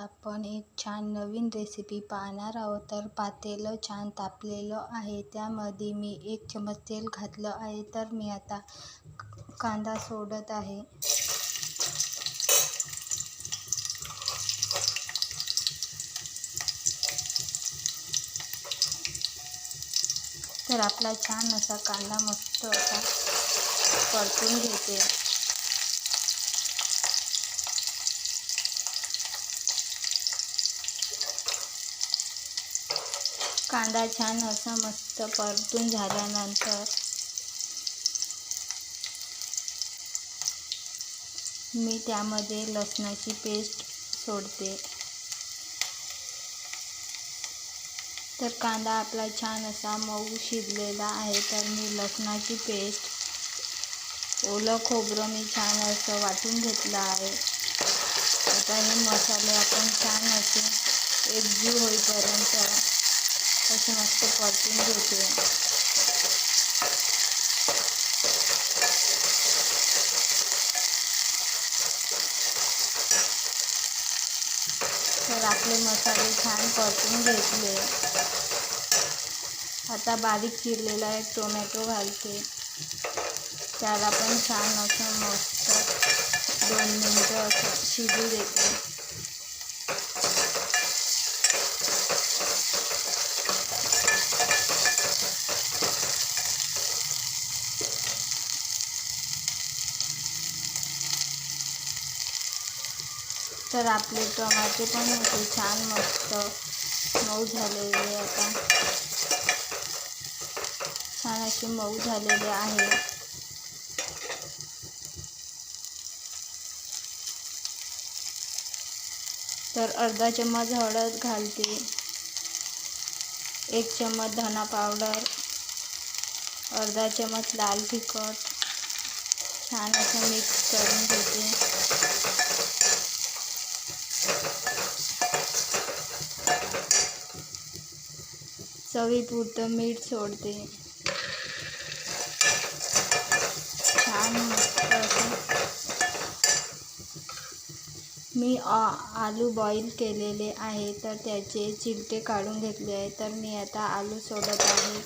आपण एक छान नवीन रेसिपी पाहणार आहोत. तर पातेलं छान तापलेलं आहे. त्यामध्ये मी एक चमच तेल घातलं आहे. तर मी आता कांदा सोडत आहे. तर आपला छान असा कांदा मस्त असा परतून घेते. कांदा छान असा मस्त परतून झाल्यानंतर मी त्यामध्ये लसणाची पेस्ट सोडते. तर कांदा आपला छान असा मऊ शिजलेला आहे तर मी लसणाची पेस्ट ओलं खोबरं मी छान असं वाटून घेतलं आहे. आता हे मसाले आपण छान असे एकजीव होईपर्यंत असं मस्त परतून घेते तर आपले मसाले छान परतून घेतले. आता बारीक चिरलेला एक टोमॅटो घालते. त्याला पण छान असं मस्त दोन मिनटं असं शिजू देते. तर आपले टमाटे पण होते छान मस्त. मऊ झालेले आता. छान असे मऊ झालेले आहे. तर अर्धा चम्मच हळद घालते. एक चम्मच धना पावडर. अर्धा चम्मच लाल तिखट. छान असं मिक्स करून घेते. चवीपुरतं मीठ सोडते छान मस्त असं मी आलू बॉईल केलेले आहे, तर त्याचे चिलटे काढून घेतले मी आता आलू सोडत आहे.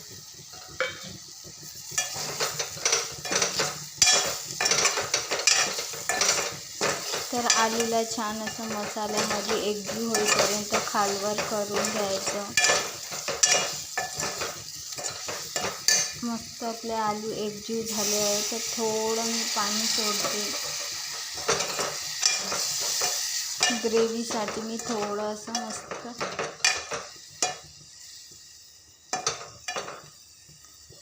तर आलूला छान असं मसाल्यामध्ये एकजीव होईपर्यंत खालवर करून घ्यायचं. मस्त आपले आलू एकजीव झाले आहे तर थोडं मी पाणी सोडते. ग्रेव्हीसाठी मी थोडं असं मस्त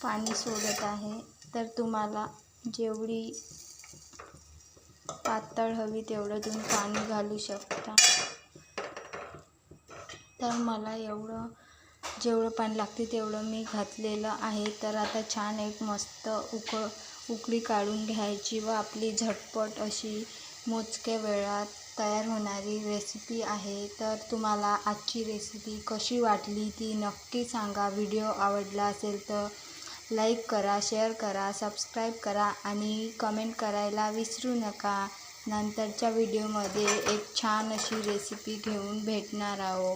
पाणी सोडत आहे. तर तुम्हाला जेवढी पातळ हवी तेवढं तुम्ही पाणी घालू शकता. तर मला एवढं जेवढं पाणी लागते तेवढं मी घातलेलं आहे. तर आता छान एक मस्त उक उकळी काढून घ्यायची व आपली झटपट अशी मोजक्या वेळात तयार होणारी रेसिपी आहे. तर तुम्हाला आजची रेसिपी कशी वाटली ती नक्की सांगा. व्हिडिओ आवडला असेल तर लाईक करा शेअर करा सबस्क्राईब करा आणि कमेंट करायला विसरू नका. नंतरच्या व्हिडिओमध्ये एक छान अशी रेसिपी घेऊन भेटणार आहो